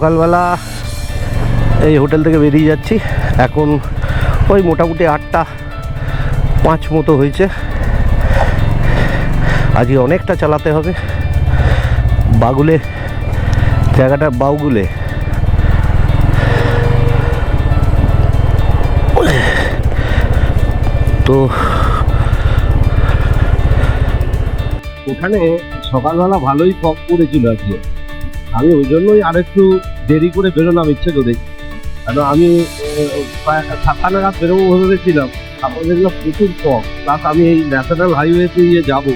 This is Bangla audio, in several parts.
সকালবেলা এই হোটেল থেকে বেরিয়ে যাচ্ছি। এখন ওই মোটামুটি আটটা পাঁচ মতো হয়েছে। আজকে অনেকটা চালাতে হবে। বাগুলে, জায়গাটা বাউগুলে। তো ওখানে সকালবেলা ভালোই ফগ পড়েছিল আজকে। আমি ওই জন্যই আর একটু দেরি করে বেরোলাম, ইচ্ছে করে। কারণ আমি সাতটা নাগাদ বেরোবো ভেবেছিলাম তারপর দেখলাম প্রচুর ফগ প্লাস আমি এই ন্যাশনাল হাইওয়েতে দিয়ে যাব।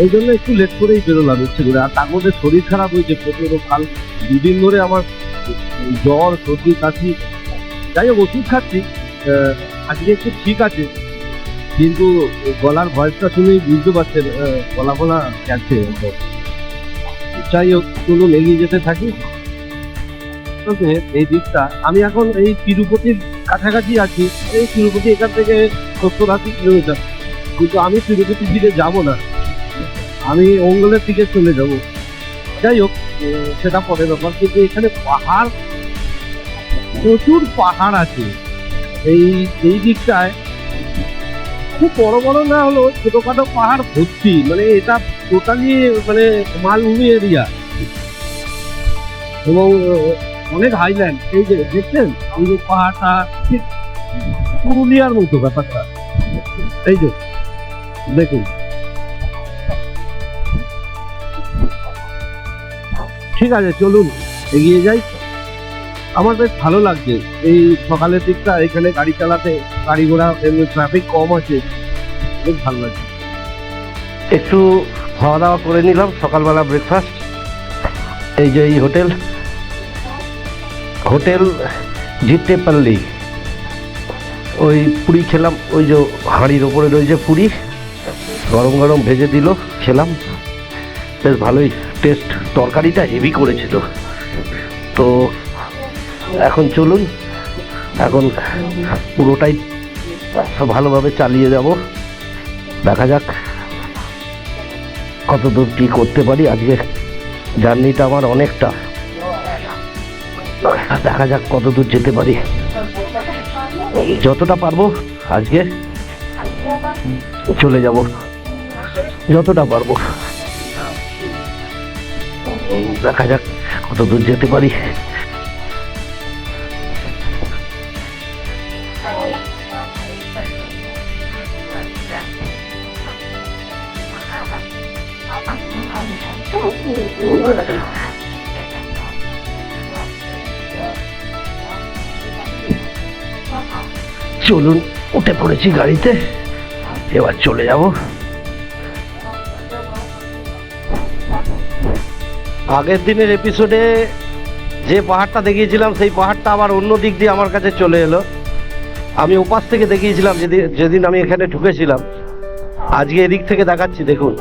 ওই জন্য একটু লেট করেই বেরোলাম, ইচ্ছে করে। আর তার মধ্যে শরীর খারাপ হয়েছে প্রচুর কাল দুদিন ধরে আমার জ্বর, সর্দি, কাশি। যাই হোক, ওষুধ খাচ্ছি। আজকে একটু ঠিক আছে। কিন্তু গলার ভয়েসটা শুনেই বুঝতে পারছেন গলা গলা গেছে হোক, চলুন এগিয়ে যেতে থাকি। এই দিকটা, আমি এখন এই তিরুপতির কাছাকাছি আছি। এই তিরুপতি এখান থেকে সত্তর আশি কিলোমিটার কিন্তু আমি তিরুপতির দিকে যাব না। আমি অঙ্গলের দিকে চলে যাব। যাই হোক সেটা পরে ব্যাপার। কিন্তু এখানে পাহাড়, প্রচুর পাহাড় আছে। এই এই দিকটায় খুব বড় বড় না হলো ছোটখাটো পাহাড় ভর্তি। মানে এটা টোটালি মানে মালভূমি এরিয়া এবং অনেক হাইল্যান্ড এই যে দেখছেন? এই যে পাহাড়টা, ঠিক পুরুলিয়ার মতো ব্যাপারটা। এই যে, দেখুন। ঠিক আছে, চলুন, এগিয়ে যাই। আমার বেশ ভালো লাগছে। এই সকালের দিকটা, এখানে গাড়ি চালাতে, গাড়ি ঘোড়া ট্রাফিক কম আছে। বেশ ভালো লাগছে। একটু খাওয়া দাওয়া করে নিলাম, সকালবেলা ব্রেকফাস্ট এই যে এই হোটেল হোটেল জিটেপাল্লি ওই পুরি খেলাম, ওই যে হাঁড়ির ওপরে রয়েছে পুরি। গরম গরম ভেজে দিল, খেলাম। বেশ ভালোই টেস্ট তরকারিটা হেভি করেছিল তো এখন চলুন, এখন পুরোটাই ভালোভাবে চালিয়ে যাব। দেখা যাক। কত দূর কী করতে পারি? আজকে জার্নিটা আমার অনেকটা। দেখা যাক কত দূর যেতে পারি। যতটা পারব আজকে চলে যাব। যতটা পারব। দেখা যাক কত দূর যেতে পারি। চলুন, উঠে পড়েছি গাড়িতে। এবার চলে যাব। আগের দিনের এপিসোডে যে পাহাড়টা দেখিয়েছিলাম, সেই পাহাড়টা আবার অন্য দিক দিয়ে আমার কাছে চলে এলো। আমি ওপাশ থেকে দেখিয়েছিলাম যেদিন যেদিন আমি এখানে ঢুকেছিলাম। আজকে এদিক থেকে দেখাচ্ছি, দেখুন।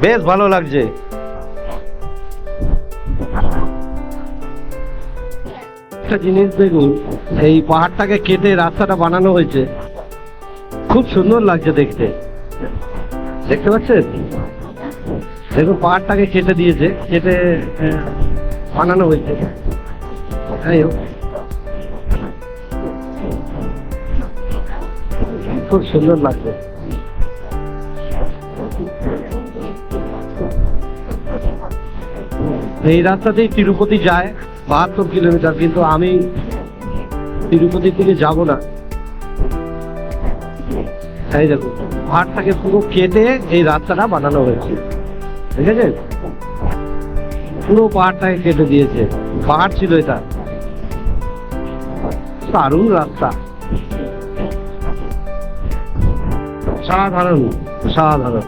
বেশ ভালো লাগছে। একটা জিনিস দেখুন এই পাহাড়টাকে কেটে রাস্তাটা বানানো হয়েছে। খুব সুন্দর লাগছে দেখতে। দেখতে পাচ্ছেন? দেখুন, পাহাড়টাকে কেটে দিয়েছে, কেটে বানানো হয়েছে। যাই হোক। খুব সুন্দর লাগছে। এই রাস্তাতেই তিরুপতি যায়। বাহাত্তর কিলোমিটার, কিন্তু আমি তিরুপতির দিকে যাব না। এই দেখুন পাহাড়টাকে পুরো কেটে এই রাস্তাটা বানানো হয়েছে। ঠিক আছে? পুরো পাহাড়টাকে কেটে দিয়েছে। পাহাড় ছিল এটা। দারুণ রাস্তা। সাধারণ সাধারণ।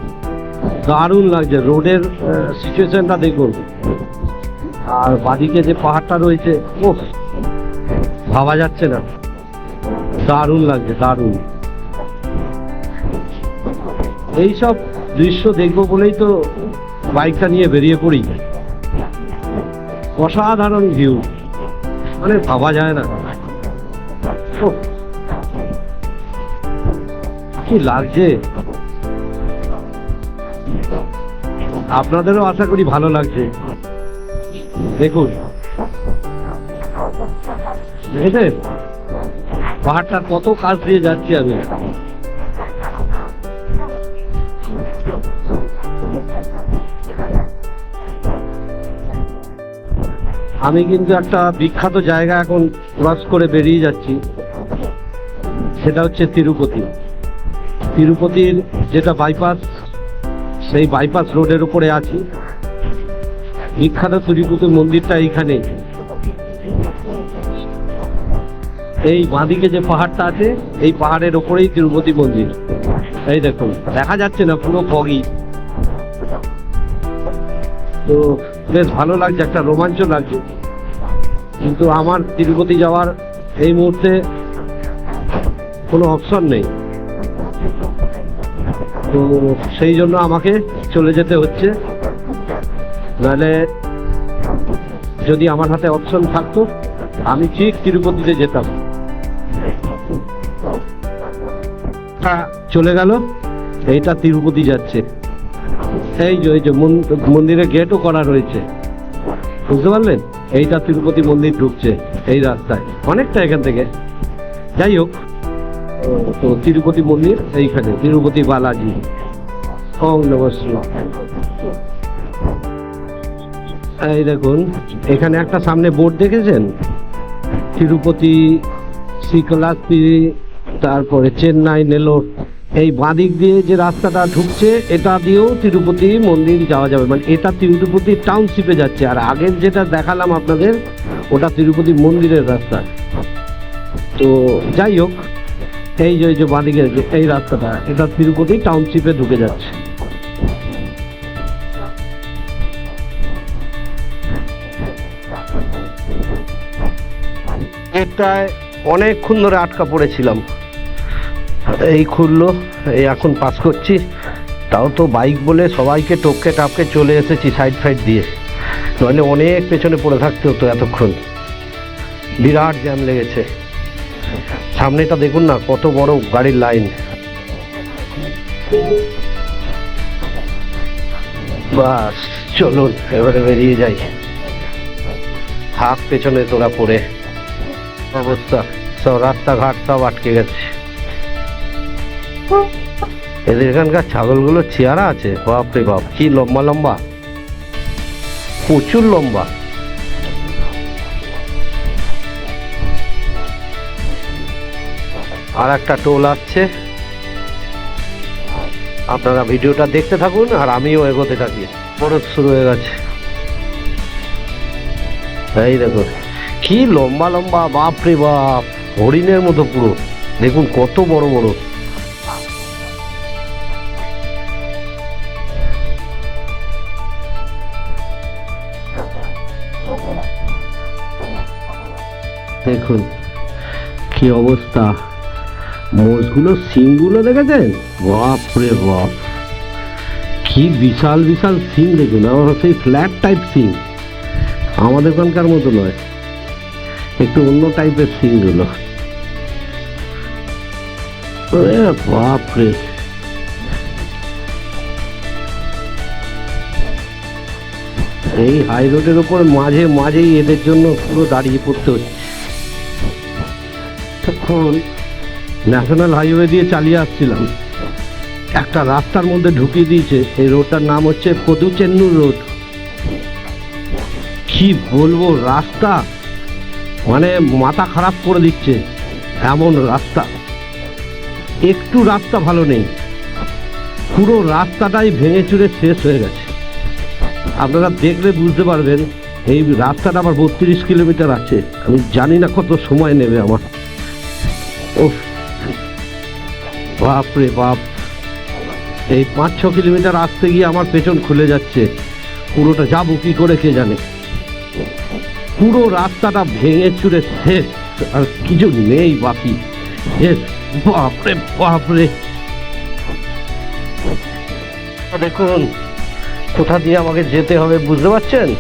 দারুণ লাগছে। রোডের সিচুয়েশনটা দেখুন। আর বাদিকে যে পাহাড়টা রয়েছে ও ভাবা যাচ্ছে না। দারুণ লাগছে, দারুণ। এইসব দৃশ্য দেখব বলেই তো বাইকটা নিয়ে বেরিয়ে পড়ি। অসাধারণ ভিউ। মানে ভাবা যায় না। কি লাগছে? আপনাদেরও আশা করি ভালো লাগছে। দেখুন। দেখেছেন? পাহাড়টার কত কাজ দিয়ে যাচ্ছি আমি। আমি কিন্তু একটা বিখ্যাত জায়গা এখন ক্রস করে বেরিয়ে যাচ্ছি। সেটা হচ্ছে তিরুপতি। তিরুপতির যেটা বাইপাস সেই বাইপাস রোডের উপরে আছি। বিখ্যাত তিরুপতি মন্দিরটা এইখানে। এই বাঁদিকে যে পাহাড়টা আছে, এই পাহাড়ের ওপরেই তিরুপতি মন্দির। এই দেখুন, দেখা যাচ্ছে না, পুরো ফগি তো বেশ ভালো লাগছে, একটা রোমাঞ্চ লাগছে। কিন্তু আমার তিরুপতি যাওয়ার এই মুহূর্তে কোনো অপশন নেই। তো সেই জন্য আমাকে চলে যেতে হচ্ছে। নাহলে যদি আমার হাতে অপশন থাকতো আমি ঠিক তিরুপতিতে যেতাম। হ্যাঁ, চলে গেল এইটা তিরুপতি যাচ্ছে। এই যে এই যে মন- মন্দিরে গেটও করা রয়েছে। বুঝতে পারলেন? এইটা তিরুপতি মন্দির ঢুকছে এই রাস্তায় অনেকটা এখান থেকে। যাই হোক তো তিরুপতি মন্দির এইখানে তিরুপতি বালাজি। ওম নমঃ শিবায়। এই দেখুন, এখানে একটা সামনে বোর্ড দেখেছেন? তিরুপতি শ্রীকলাস্তি তারপরে চেন্নাই নেলোর এই বাঁদিক দিয়ে যে রাস্তাটা ঢুকছে, এটা দিয়েও তিরুপতি মন্দির যাওয়া যাবে। মানে এটা তিরুপতি টাউনশিপে যাচ্ছে। আর আগের যেটা দেখালাম আপনাদের, ওটা তিরুপতি মন্দিরের রাস্তা। তো যাই হোক, এই যে এই যে বাঁদিকে যে, এই রাস্তাটা, এটা তিরুপতি টাউনশিপে ঢুকে যাচ্ছে। এটায় অনেকক্ষণ ধরে আটকা পড়েছিলাম। এই খুললো, এই এখন পাস করছি। তাও তো বাইক বলে সবাইকে টপকে টাপকে চলে এসেছি সাইড ফাইড দিয়ে। নইলে অনেক পেছনে পড়ে থাকতে হতো এতক্ষণ। বিরাট জ্যাম লেগেছে। সামনেটা দেখুন না, কত বড় গাড়ির লাইন। বাস, চলুন, এবারে বেরিয়ে যাই। থাক পেছনে তোরা পড়ে। অবস্থা। সব রাস্তাঘাট সব আটকে গেছে। এদের এখানকার ছাগলগুলো চেয়ারা আছে। বাপরে বাপ, কি লম্বা লম্বা। প্রচুর লম্বা। আর একটা টোল আসছে। আপনারা ভিডিওটা দেখতে থাকুন আর আমিও এগোতে থাকি। বরফ শুরু হয়ে গেছে। এই দেখুন। কি লম্বা লম্বা, বাপ রে বাপ, হরিণের মতো পুরো। দেখুন কত বড় বড়। দেখুন কি অবস্থা। মোষগুলো সিংগুলো দেখেছেন? বাপ রে বাপ। কি বিশাল বিশাল সিং দেখুন, আমার সেই ফ্ল্যাট টাইপ সিং। আমাদের ওখানকার মতো নয়। একটু অন্য টাইপের সিংগুলো ওরে বাপ রে এই হাই রোডের ওপর মাঝে মাঝেই এদের জন্য পুরো দাঁড়িয়ে পড়তে হচ্ছে। তখন ন্যাশনাল হাইওয়ে দিয়ে চালিয়ে আসছিলাম। একটা রাস্তার মধ্যে ঢুকিয়ে দিয়েছে। এই রোডটার নাম হচ্ছে পদুচেন্নুর রোড কি বলব, রাস্তা মানে মাথা খারাপ করে দিচ্ছে। এমন রাস্তা। একটু রাস্তা ভালো নেই। পুরো রাস্তাটাই ভেঙে চুরে শেষ হয়ে গেছে। আপনারা দেখলে বুঝতে পারবেন, এই রাস্তাটা আমার বত্রিশ কিলোমিটার আছে। আমি জানি না কত সময় নেবে আমার। ও বাপ রে বাপ। এই পাঁচ ছ কিলোমিটার আসতে গিয়ে আমার পেছন খুলে যাচ্ছে। পুরোটা যাব কি করে কে জানে। পুরো রাস্তাটা ভেঙে চুরে শেষ। আর কিছু নেই বাকি। শেষ। বাপরে বাপরে। দেখুন, কোথা দিয়ে আমাকে যেতে হবে বুঝতে পারছেন?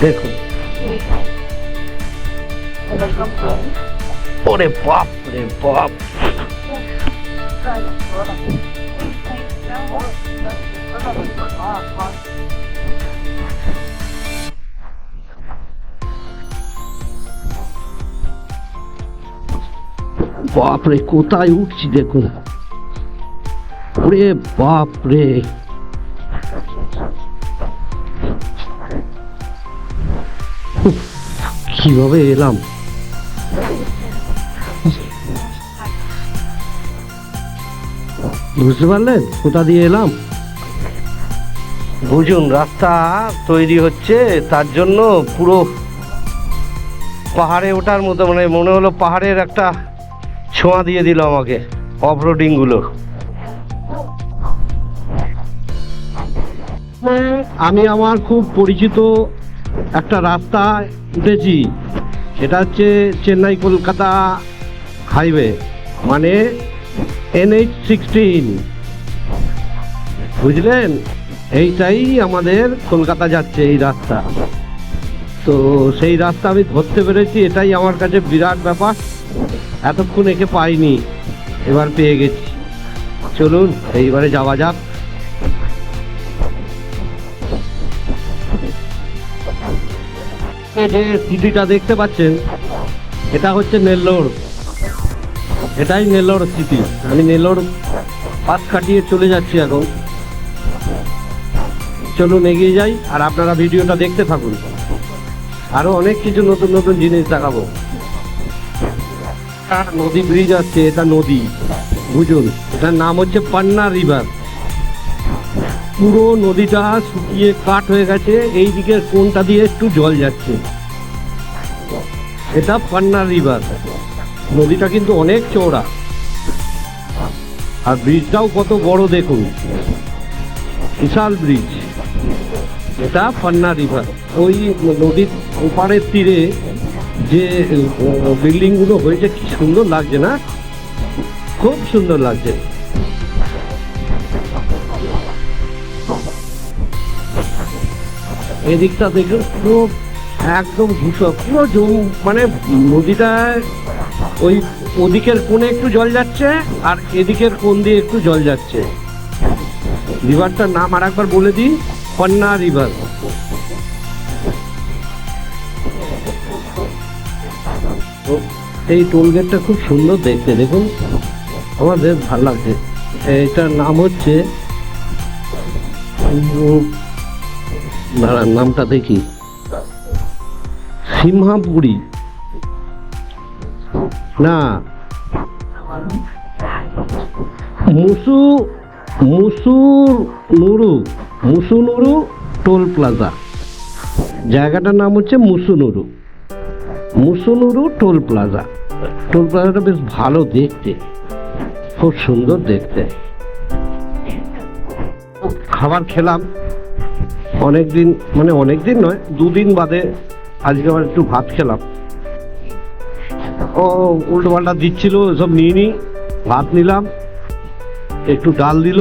দেখুন। ওরে বাপ রে বাপ। বাপরে, কোথায় উঠছি দেখুন। ওরে বাপরে। কীভাবে এলাম? বুঝতে পারলেন কোথা দিয়ে এলাম? বুঝুন, রাস্তা তৈরি হচ্ছে, তার জন্য পুরো পাহাড়ে ওঠার মতো মানে মনে হলো পাহাড়ের একটা ছোঁয়া দিয়ে দিল আমাকে অফরোডিংগুলো আমি আমার খুব পরিচিত একটা রাস্তা উঠেছি, সেটা হচ্ছে চেন্নাই কলকাতা হাইওয়ে মানে এনএইচ সিক্সটিন। বুঝলেন? এইটাই আমাদের কলকাতা যাচ্ছে এই রাস্তা। তো সেই রাস্তা আমি ধরতে পেরেছি, এটাই আমার কাছে বিরাট ব্যাপার। এতক্ষণ একে পাইনি, এবার পেয়ে গেছি। চলুন, এইবারে যাওয়া যাক। যে সিটিটা দেখতে পাচ্ছেন, এটা হচ্ছে নেল্লোর। এটাই নেল্লোর সিটি আমি নেল্লোর পাশ কাটিয়ে চলে যাচ্ছি এখন। চলুন, এগিয়ে যাই, আর আপনারা ভিডিওটা দেখতে থাকুন। আরও অনেক কিছু নতুন নতুন জিনিস দেখাবো। নদী ব্রিজ আছে, এটা নদী, বুঝুন? এটার নাম হচ্ছে পান্না রিভার পুরো নদীটা শুকিয়ে কাট হয়ে গেছে এই দিকের কোনটা দিয়ে একটু জল যাচ্ছে। এটা পান্না রিভার নদীটা কিন্তু অনেক চওড়া। আর ব্রিজটাও কত বড় দেখুন। বিশাল ব্রিজ এটা পান্না রিভার ওই নদীর ওপারের তীরে যে বিল্ডিংগুলো হয়েছে, কি সুন্দর লাগছে না? খুব সুন্দর লাগছে। এদিকটা দেখে পুরো একদম ধূসর, পুরো জম মানে নদীটা ওই ওদিকের কোণে একটু জল যাচ্ছে, আর এদিকের কোণ দিয়ে একটু জল যাচ্ছে। রিভারটার নাম আর একবার বলে দিই, পন্না রিভার এই টোল গেটটা খুব সুন্দর দেখতে, দেখুন। আমার বেশ ভালো লাগছে। এটার নাম হচ্ছে দাঁড়ান, নামটা দেখি। সিমহাপুরি না। মুসু মুসুর নুরু মুসুনুরু টোল প্লাজা জায়গাটার নাম হচ্ছে Musunuru Musunuru toll plaza toll প্লাজাটা বেশ ভালো দেখতে। খুব সুন্দর দেখতে। খাবার খেলাম। অনেক দিন মানে অনেক দিন নয়, দুদিন বাদে আজকে আবার একটু ভাত খেলাম। ও, উল্টো পাল্টা দিচ্ছিল সব নিয়ে নি ভাত নিলাম, একটু ডাল দিল,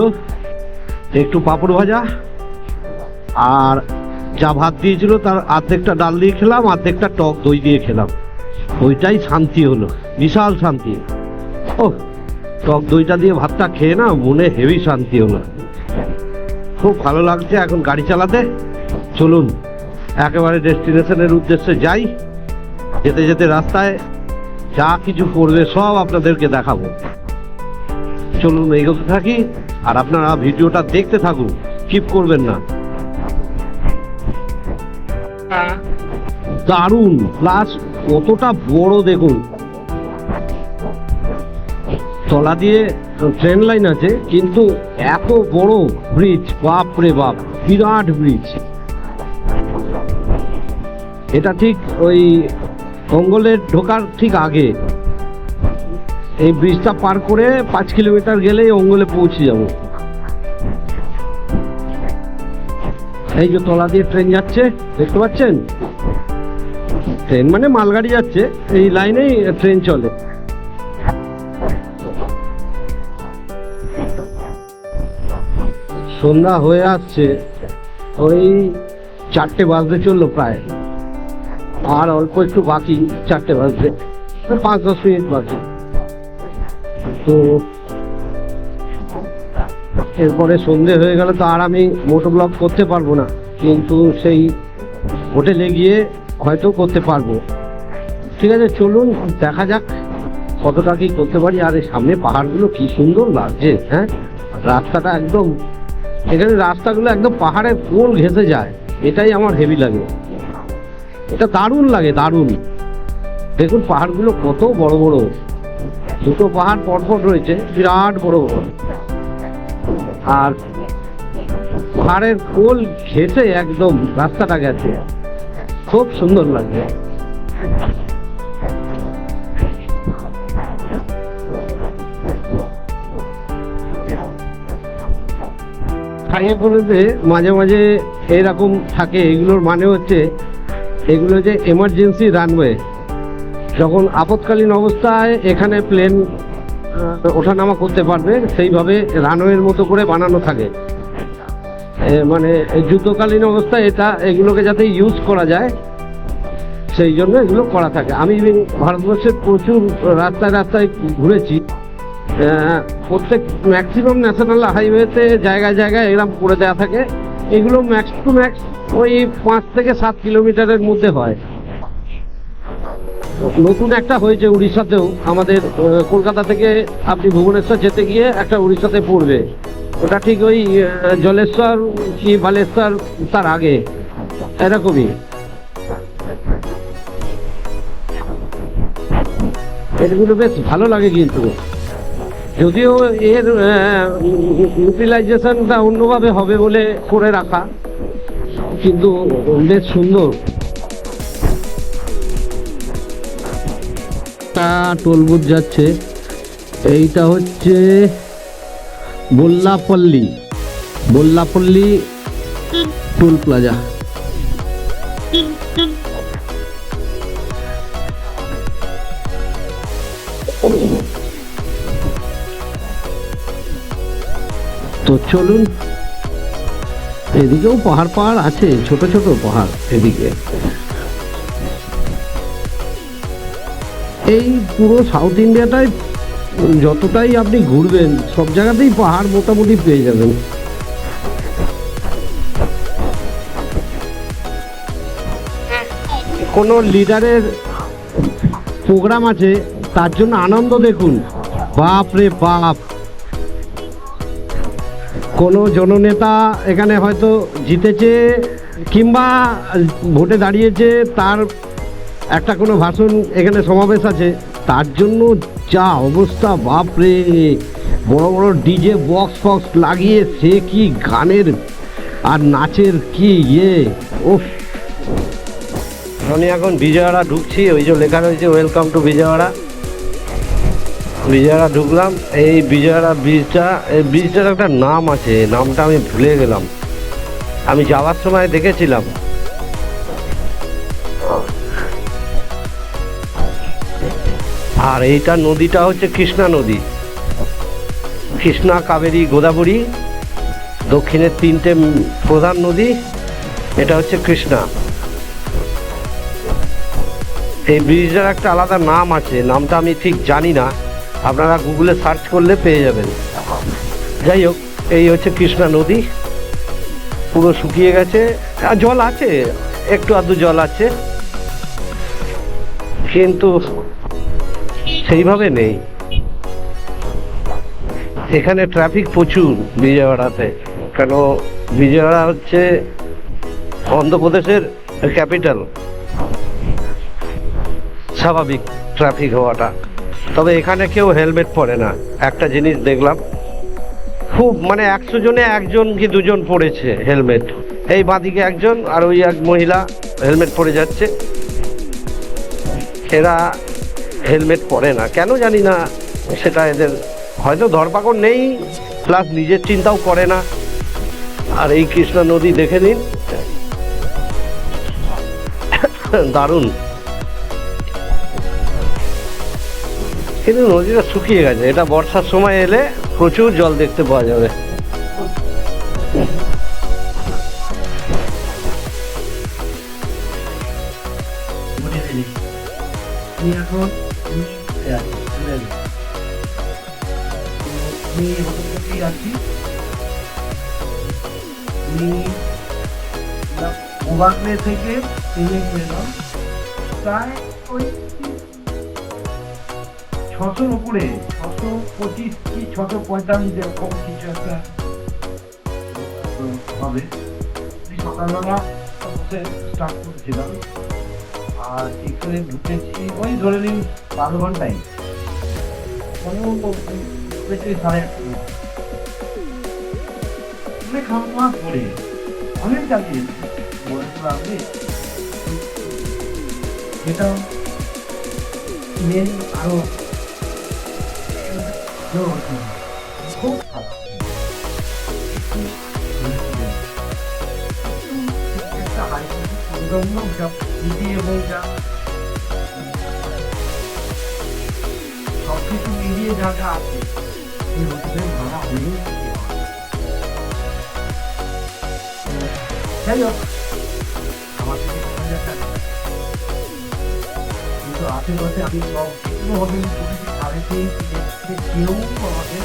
একটু পাঁপড় ভাজা, আর যা ভাত দিয়েছিল তার অর্ধেকটা ডাল দিয়ে খেলাম অর্ধেকটা টক দই দিয়ে খেলাম। ওইটাই শান্তি হলো বিশাল শান্তি। ও টক দইটা দিয়ে ভাতটা খেয়ে না মনে হেভি শান্তি হলো। খুব ভালো লাগছে এখন গাড়ি চালাতে। চলুন একেবারে ডেস্টিনেশনের উদ্দেশ্যে যাই। যেতে যেতে রাস্তায় যা কিছু করবে সব আপনাদেরকে দেখাবো। চলুন এগোতে থাকি আর আপনারা ভিডিওটা দেখতে থাকুন স্কিপ করবেন না। দারুণ প্লাস কতটা বড় দেখুন। তলা দিয়ে ট্রেন লাইন আছে, কিন্তু এত বড় ব্রিজ বাপ রে বাপ, বিরাট ব্রিজ এটা ঠিক ওই অঙ্গলের ঢোকার ঠিক আগে। এই ব্রিজটা পার করে পাঁচ কিলোমিটার গেলেই অঙ্গলে পৌঁছে যাব। এই যে তলা দিয়ে ট্রেন যাচ্ছে, দেখতে পাচ্ছেন? ট্রেন মানে মালগাড়ি যাচ্ছে, এই লাইনেই ট্রেন চলে। সন্ধ্যা হয়ে আসছে, ওই চারটে বাজতে চলল প্রায়। আর অল্প একটু বাকি, চারটে বাজতে। পাঁচ দশ মিনিট বাকি। তো এরপরে সন্ধে হয়ে গেলে তো আর আমি মোটো ব্লগ করতে পারব না। কিন্তু সেই হোটেলে গিয়ে হয়তো করতে পারব। ঠিক আছে, চলুন, দেখা যাক কতটা কি করতে পারি। আর এই সামনে পাহাড়গুলো কি সুন্দর লাগছে হ্যাঁ? রাস্তাটা একদম, এখানে রাস্তাগুলো একদম পাহাড়ের কোল ঘেঁষে যায়। এটাই আমার হেভি লাগে। এটা দারুণ লাগে, দারুণ। দেখুন পাহাড়গুলো কত বড় বড়। দুটো পাহাড় পরপর রয়েছে, বিরাট বড় বড়। আর পাহাড়ের কোল ঘেঁষে একদম রাস্তাটা গেছে। খুব সুন্দর লাগছে হাইওয়েগুলোতে মাঝে মাঝে এরকম থাকে, এগুলোর মানে হচ্ছে এগুলো যে এমার্জেন্সি রানওয়ে যখন আপৎকালীন অবস্থায় এখানে প্লেন ওঠানামা করতে পারবে, সেইভাবে রানওয়ের মতো করে বানানো থাকে। মানে যুদ্ধকালীন অবস্থায় এটা, এগুলোকে যাতে ইউজ করা যায়, সেই জন্য এগুলো করা থাকে। আমি ভারতবর্ষের প্রচুর রাস্তায় রাস্তায় ঘুরেছি। প্রত্যেক ম্যাক্সিমাম ন্যাশনাল হাইওয়েতে জায়গায় জায়গায় এরকম করে দেওয়া থাকে। এগুলো ম্যাক্স টু ম্যাক্স ওই পাঁচ থেকে সাত কিলোমিটারের মধ্যে হয়। নতুন একটা হয়েছে উড়িষ্যাতেও আমাদের কলকাতা থেকে আপনি ভুবনেশ্বর যেতে গিয়ে একটা উড়িষ্যাতে পড়বে। ওটা ঠিক ওই জলেশ্বর কি বালেশ্বর, তার আগে। এরকমই। এগুলো বেশ ভালো লাগে কিন্তু। যদিও এর ইউটিলাইজেশনটা অন্যভাবে হবে বলে করে রাখা, কিন্তু বেশ সুন্দর। একটা টোল বুথ যাচ্ছে। এইটা হচ্ছে বল্লাপল্লী। বল্লাপল্লী টোল প্লাজা। তো চলুন, এদিকেও পাহাড় পাহাড় আছে, ছোট ছোট পাহাড় এদিকে। এই পুরো সাউথ ইন্ডিয়াটায় যতটাই আপনি ঘুরবেন, সব জায়গাতেই পাহাড় মোটামুটি পেয়ে যাবেন। কোনো লিডারের প্রোগ্রাম আছে, তার জন্য আনন্দ দেখুন। বাপ রে বাপ। কোনো জননেতা এখানে হয়তো জিতেছে, কিংবা ভোটে দাঁড়িয়েছে, তার একটা কোনো ভাষণ এখানে সমাবেশ আছে, তার জন্য যা অবস্থা, বাপরে। বড় বড় ডিজে বক্স ফক্স লাগিয়ে সে কি গানের আর নাচের কি ইয়ে? ওফ। আমি এখন বিজয়ওয়াড়া ঢুকছি, ওই যে লেখা রয়েছে ওয়েলকাম টু বিজয়ওয়াড়া বিজয়ওয়াড়া ঢুকলাম, এই বিজয়ওয়াড়া ব্রিজটা এই ব্রিজটার একটা নাম আছে নামটা আমি ভুলে গেলাম। আমি যাওয়ার সময় দেখেছিলাম। আর এইটা নদীটা হচ্ছে কৃষ্ণা নদী। কৃষ্ণা, কাবেরী, গোদাবরী, দক্ষিণের তিনটে প্রধান নদী, এটা হচ্ছে কৃষ্ণা। এই ব্রিজটার একটা আলাদা নাম আছে, নামটা আমি ঠিক জানি না। আপনারা গুগলে সার্চ করলে পেয়ে যাবেন। যাই হোক, এই হচ্ছে কৃষ্ণা নদী। পুরো শুকিয়ে গেছে। আর জল আছে, একটু আধটু জল আছে। কিন্তু সেইভাবে নেই। এখানে ট্রাফিক প্রচুর বিজয়ওয়াড়াতে। কেন? বিজয়ওয়াড়া হচ্ছে অন্ধ্রপ্রদেশের ক্যাপিটাল স্বাভাবিক ট্রাফিক হওয়াটা। তবে এখানে কেউ হেলমেট পরে না। একটা জিনিস দেখলাম, খুব মানে একশো জনে একজন কি দুজন পড়েছে হেলমেট এই বাঁদিকে একজন আর ওই এক মহিলা হেলমেট পরে যাচ্ছে। এরা হেলমেট পরে না। কেন জানি না সেটা এদের হয়তো ধরপাকড় নেই, প্লাস নিজের চিন্তাও করে না। আর এই কৃষ্ণা নদী দেখে নিন। দারুণ। কিন্তু নদীটা শুকিয়ে গেছে। এটা বর্ষার সময় এলে প্রচুর জল দেখতে পাওয়া যাবে। এখন আছি মোবাগলে থেকে ট্রেনে গেলাম প্রায় ওই ছশোর উপরে, ছশো পঁচিশ কি ছশো পঁয়তাল্লিশ এরকম কিছু একটা হবে। আমি সকালবেলা স্টার্ট করেছিলাম। আর এখানে ঢুকেছি, ওই ধরে নিন বারো ঘন্টায় ঢুকেছি সাড়ে আটটা অনেক খাওয়া দাওয়া করে অনেক চালিয়ে বলছিল আপনি যেটা মেন আরও খুব খারাপ একটা হাই সুন্দর যা দিদি এবং যা সব কিছু মিলিয়ে আছে এই যাই হোক আমার থেকে কিন্তু আশেপাশে আমি সব হোটেল সাড়ে তিন কেউ আমাদের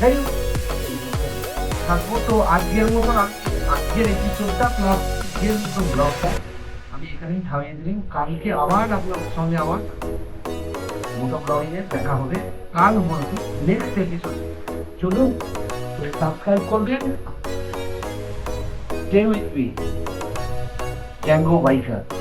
যাই হোক থাকব তো আজকের মতন আমি আজকের এপিসোডটা প্লাস আজকের মতন ব্লগটা আমি এখানেই থামিয়ে দিলাম। কালকে আবার আপনাদের সঙ্গে আমার মোটো ব্লগিংয়ে দেখা হবে। কাল হয়তো নেক্সট এপিসোড চলুন সাবস্ক্রাইব করবেন। Stay with me Django Biker.